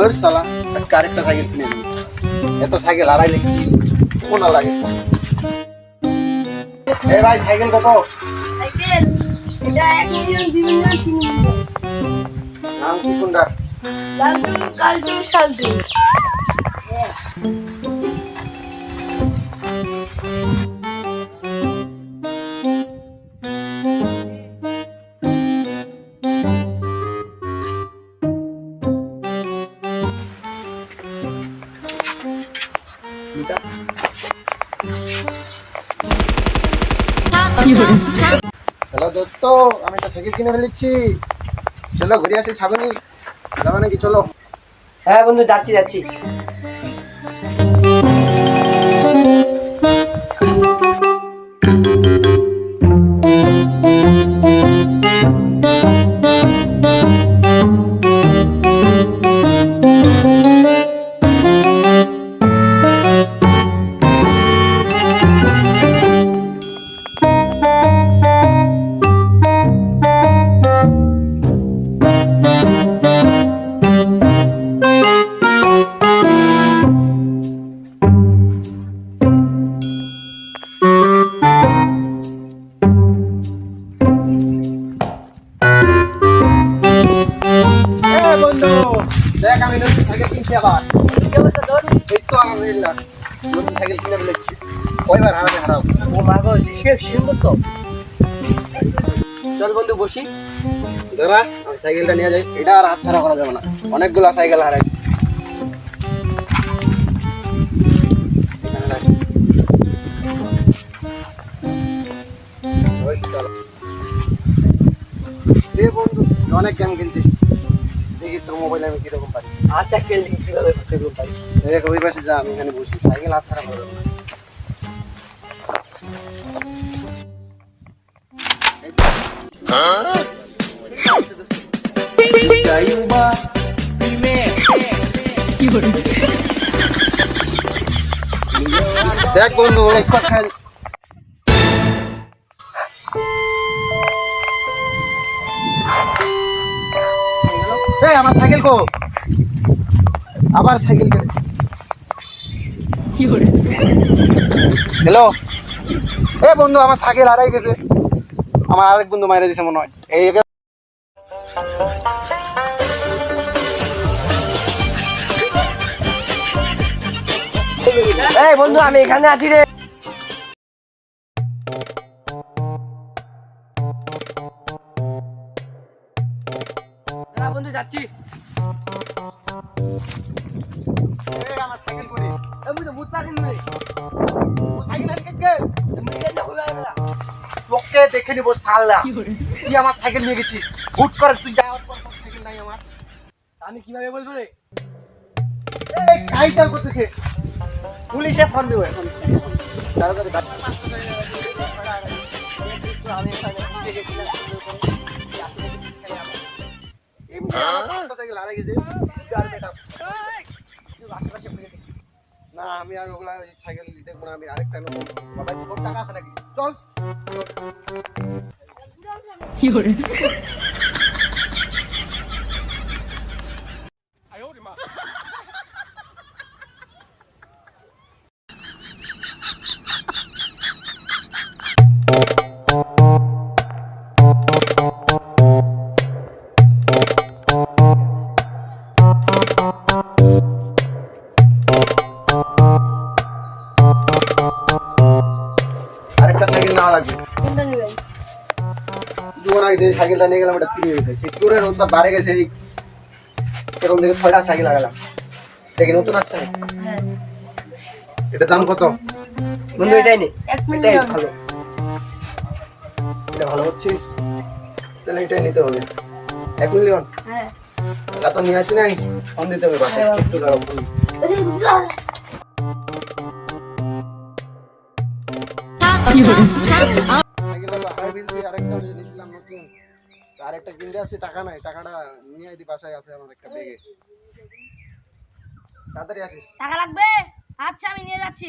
ধর সালা আজকে আরেকটা সাইকেল কিনে নিবি। এত সাইকেল আড়াই লিখছি কোন লাগে? এ ভাই সাইকেল কত? সাইকেল? এটা এক মিলিয়ন দুই মিলিয়ন নাম কি কোনটা লালটু কালটু হ্যালো দোস্ত আমি একটা সাইকেল কিনে ফেলেছি। চলো ঘুরে আসি সাবনি যাবে নাকি? চলো। হ্যাঁ বন্ধু যাচ্ছি যাচ্ছি। দেখ আমি নতুন সাইকেল কিনছি আবার। কি অবস্থা তোর এই তো আলহামদুলিল্লাহ। নতুন সাইকেল কিনে ফেলেছি। কয়বার হারাবে হারাও। ও মা গো সুন্দর তো। চল বন্ধু বসি। আমি সাইকেলটা নিয়ে যাই। এটা আর করা যাবে না। অনেকগুলো সাইকেল হারাইছি। অনেক গেম খেলছিস দেখি তোর মোবাইলে আমি কীরকম পারি? আচ্ছা খেললি কীভাবে খেলব পারিস? দেখ ওই পাশে যা আমি এখানে বসি। সাইকেল হাত ছাড়া করা না। দেখ বন্ধু। স্কট খেল আমার সাইকেল কো। আবার সাইকেল কে হ্যালো এ বন্ধু, আমার সাইকেল হারাই গেছে। আমার আরেক বন্ধু মাইরে দিছে মনে হয়। এই বন্ধু, আমি এখানে আছি রে। যাচ্ছি। আমার সাইকেল করে আমি তো মুতলা কিনবো সাইকেল হারিয়ে গেছে। এটা দেখো ভাই তোকে দেখে নিবো সাল্লা তুই আমার সাইকেল নিয়ে গেছিস। হুট করে তুই যাওয়ার পর সাইকেল নাই আমার। আমি কীভাবে বলব রে? এই কাইটাল করতেছে। পুলিশে ফোন দেবো এখন। তাড়াতাড়ি না আমি আর ওগুলা ওই সাইকেল দেখব না আমি আরেকটা নেব। বাবা তোর টাকা আছে নাকি? চল। কি সাইকেল নেওয়া লাগবে কোনটা নেবেন দুবার আগে যে সাইকেলটা নিয়ে গেলাম এটা চুরি হয়েছে সেই চোরের রোদটা বাড়ে গেছে এই এরকম ছয়টা সাইকেল লাগালাম। দেখি নতুন আসছে হ্যাঁ এটা দাম কত? বন্ধু এটাই নে। এটাই ভালো। এটা ভালো হচ্ছে? তাহলে এটাই নিতে হবে। এক মিলিয়ন? হ্যাঁ। তো নিয়ে আসি নাই। ফোন দিতে হবে বাসায়। হ্যাঁ। একটু দাঁড়াও দিয়ে আরেকটা কিনতে আসছি টাকা নাই টাকাটা নিয়ে আইদি বাসায় আছে আমার একটা ব্যাগে তাড়াতাড়ি আসিস টাকা লাগবে? আচ্ছা আমি নিয়ে যাচ্ছি।